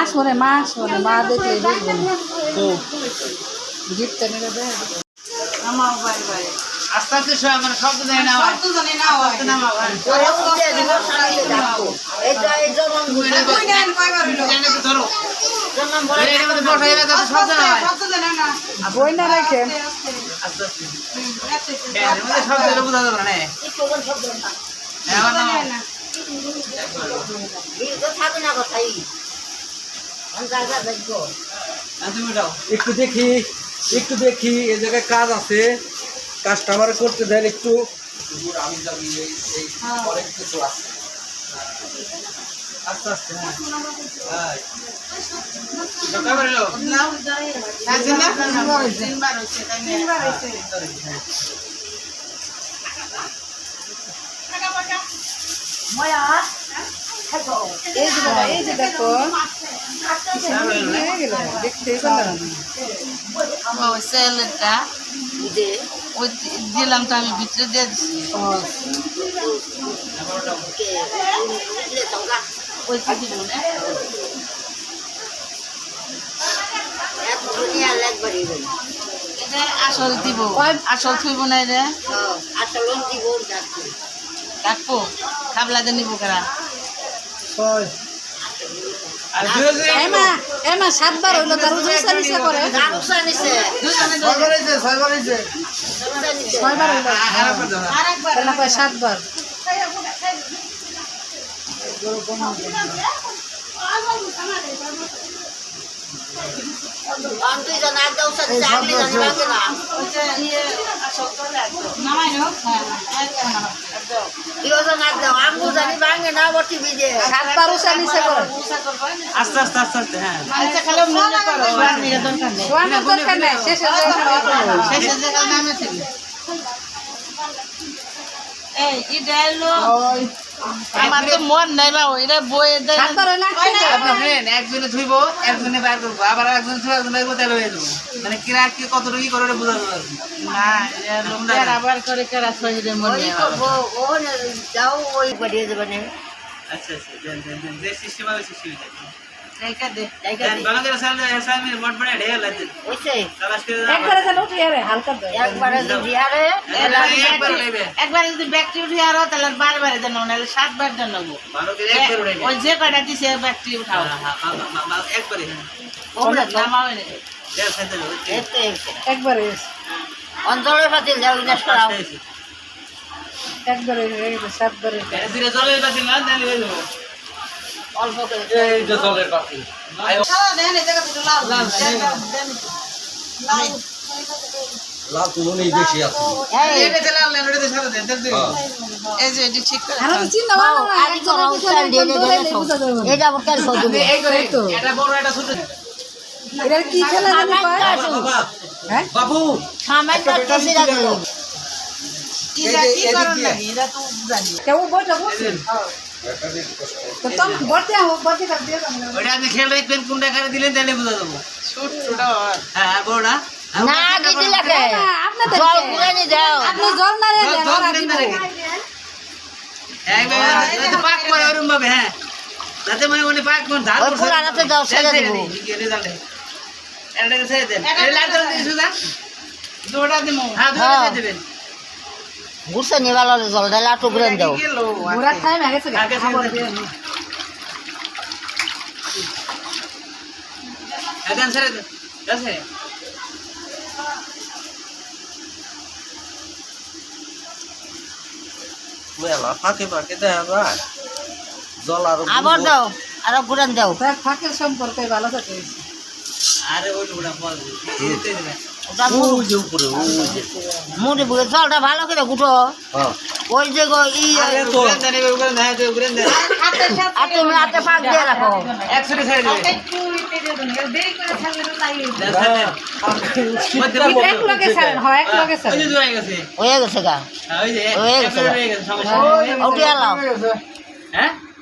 আসব রে মা আসব মা দেখলে না গিফটটা নিলে দেয়। আমার বাড়ি বাড়ি আস্তে আস্তে মানে শব্দ দেয় না শব্দ জানি না হয় ভাই কই নেন ধরো বলে এর মধ্যে বসা তো শব্দ না হয়। শব্দ জানি না বই না রেখে। আস্তে আস্তে। এর মধ্যে শব্দ বোঝা যাবে না কোন শব্দ না। না। না। একটু দেখি একটু দেখি এই জায়গায় কাজ আছে কাজটা আমার করতে দেন একটু আস্তে আস্তে হ্যাঁ হইছে। এই যে বাবা, এই যে দেখো হয়ে গেল দেখতেই পারলাম স্যালাডটা যে ওই দিলাম তো আমি ভিতরে দিয়ে ওই তো দিব। না আসল দিব আসল থইব না রে আসলে দিব যাচ্ছি কাকবো খাবলাতে নিব কারা? ছয় আর ধীরে ধীরে এই মা এই মা সাতবার হইল তার করে। ছয়বার সাতবার। জানি না। আস্তে আস্তে আস্তে আস্তে হ্যাঁ দরকার নেই শেষে এই আমার তো মন নাই না এটা বইয়ে দেয় একজনে ধুইবো একজনে বাইর করব আবার একজনে ধুই একজনে বাইর করতে হয়ে যাব। মানে কিরা কি কত কি করে ওটা বোঝা যাবে না। আবার করে কেরা শরীরে মনে করব ও যাও ওই বাড়িয়ে দেবে আচ্ছা আচ্ছা যে সিস্টেম হবে সিস্টেম একবারে যদি ব্যাকটি উঠে আরও তাহলে বারবার দেন নাহলে সাতবার দেন নেব ভালো করে একবার উড়াই ওই যে কয়টা দিছে ব্যাকটি উঠাও একবারে অঞ্চলের পাতিল যাও ইনাস করাও একবারে সাতবারে জলের পাশে না হয়ে যাব অল্প করে। এই যে জলের পাখি লাল। বেশি আছে। বাবা বাবু। সামান্য কি ওটা আপনি খেয়াল রাখবেন কোনটা কারে দিলেন তাহলে বুঝা যাব। ছোট ছোট হ্যাঁ। আর বড়টা না। দিদি লাগে। না আপনাদের জল ঘুরে দাও আপনি জল না রে জল জল না রেখে একবার পাক করে ওরম ভাবে হ্যাঁ। যাতে মানে পাক কোন ধার পুরানাতে দাও দেবো। সুদা। দৌড়া দিমু হ্যাঁ। দুটো হ্যাঁ। দেবেন ঘুরছে নিবার জল ঢালা একটু ঘুরে দাও। ঘোরা ফাঁকে ফাঁকে দেখা জল আর আবার দাও আরও ঘুরে দাও। ফাঁকের সম্পর্কে ভালো থাকে আরে ওই ওটা পর দিতে দেবেন ওটা মু- ওই যে উপরে। ওই যে মুড়ি বুড়ে জলটা ভালো করে গুটো। হ্যাঁ। ওই যে গো ই আরে হ্যাঁ, আর তুমি হাতে পাক দিয়ে রাখো। হয় গেছে। হয়ে গেছে গা। হ্যাঁ, গেছে। উঠে এলাম। হ্যাঁ?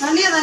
La mierda.